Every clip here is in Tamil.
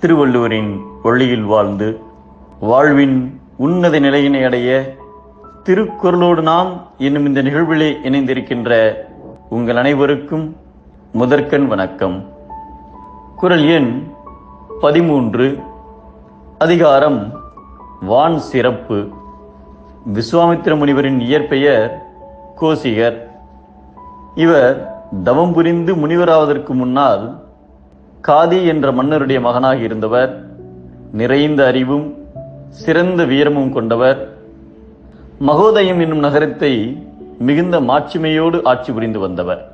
திருவள்ளுவரின் ஒளியில் வாழ்ந்து வாழ்வின் உன்னத நிலையினை அடைய திருக்குறளோடு நாம் என்னும் இந்த நிகழ்விலே இணைந்திருக்கின்ற உங்கள் அனைவருக்கும் முதற்கண் வணக்கம். குரல் எண் பதிமூன்று அதிகாரம் வான் சிறப்பு. விஸ்வாமித்திர முனிவரின் இயற்பெயர் கோசிகர். இவர் தவம் புரிந்து முனிவராவதற்கு முன்னால் காதி என்ற மன்னருடைய மகனாக இருந்தவர் நிறைந்த அறிவும் சிறந்த வீரமும் கொண்டவர். மகோதயம் என்னும் நகரத்தை மிகுந்த மாட்சிமையோடு ஆட்சி புரிந்து வந்தவர்.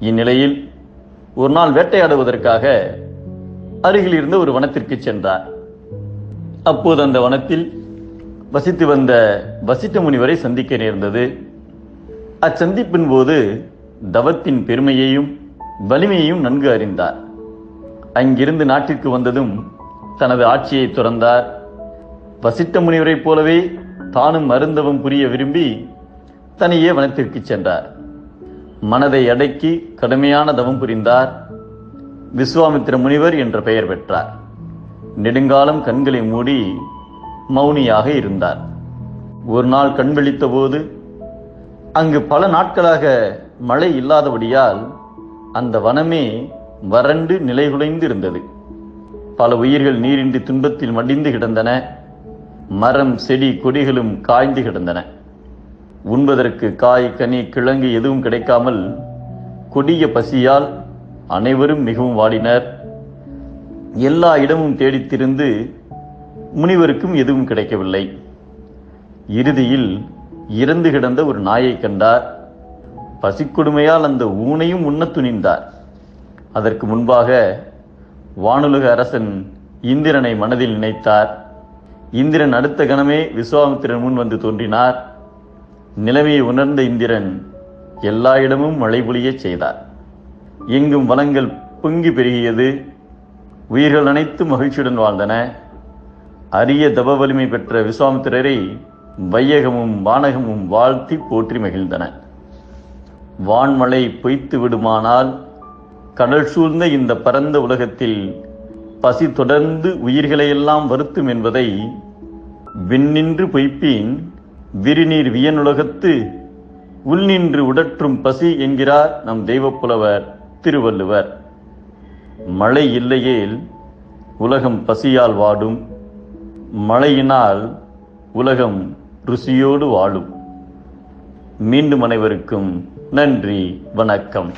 இந்நிலையில் ஒரு நாள் வேட்டையாடுவதற்காக அருகில் இருந்த ஒரு வனத்திற்கு சென்றார். அப்போது அந்த வனத்தில் வசித்து வந்த வசிட்ட முனிவரை சந்திக்க நேர்ந்தது. அச்சந்திப்பின் போது தவத்தின் பெருமையையும் வலிமையையும் நன்கு அறிந்தார். அங்கிருந்து நாட்டிற்கு வந்ததும் தனது ஆட்சியை துறந்தார். வசிட்ட முனிவரைப் போலவே தானும் அருந்தவம் புரிய விரும்பி தனியே வனத்திற்கு சென்றார். மனதை அடக்கி கடுமையான தவம் புரிந்தார். விஸ்வாமித்திர முனிவர் என்ற பெயர் பெற்றார். நெடுங்காலம் கண்களை மூடி மௌனியாக இருந்தார். ஒரு நாள் கண் விழித்த போது அங்கு பல நாட்களாக மழை இல்லாதபடியால் அந்த வனமே வறண்டு நிலைகுலைந்து இருந்தது பல உயிர்கள் நீரின்றி துன்பத்தில் மடிந்து கிடந்தன. மரம் செடி கொடிகளும் காய்ந்து கிடந்தன. உண்பதற்கு காய் கனி கிழங்கு எதுவும் கிடைக்காமல் கொடிய பசியால் அனைவரும் மிகவும் வாடினர். எல்லா இடமும் தேடித்திருந்து முனிவருக்கும் எதுவும் கிடைக்கவில்லை. இறுதியில் இறந்து கிடந்த ஒரு நாயை கண்டார். பசிக்கொடுமையால் அந்த ஊனையும் உண்ண துணிந்தார். அதற்கு முன்பாக வானுலக அரசன் இந்திரனை மனதில் நினைத்தார். இந்திரன் அடுத்த கணமே விஸ்வாமித்திரன் முன் வந்து தோன்றினார். நிலைமையை உணர்ந்த இந்திரன் எல்லா இடமும் மழை பொழியச் செய்தார். எங்கும் வளங்கள் பொங்கி பெருகியது. உயிர்கள் அனைத்தும் மகிழ்ச்சியுடன் வாழ்ந்தன. அரிய தப வலிமை பெற்ற விஸ்வாமித்திரரை வையகமும் வானகமும் வாழ்த்தி போற்றி மகிழ்ந்தன. வான்மழை பொய்த்து விடுமானால் கடல் சூழ்ந்த இந்த பரந்த உலகத்தில் பசி தொடர்ந்து உயிர்களையெல்லாம் வருத்தும் என்பதை விண்ணின்று பொய்ப்பின். விரிநீர் வியனுலகத்து உள்நின்று உடற்றும் பசி என்கிறார் நம் தெய்வப்புலவர் திருவள்ளுவர். மழை இல்லையேல் உலகம் பசியால் வாடும். மழையினால் உலகம் ருசியோடு வாழும். மீண்டும் அனைவருக்கும் நன்றி வணக்கம்.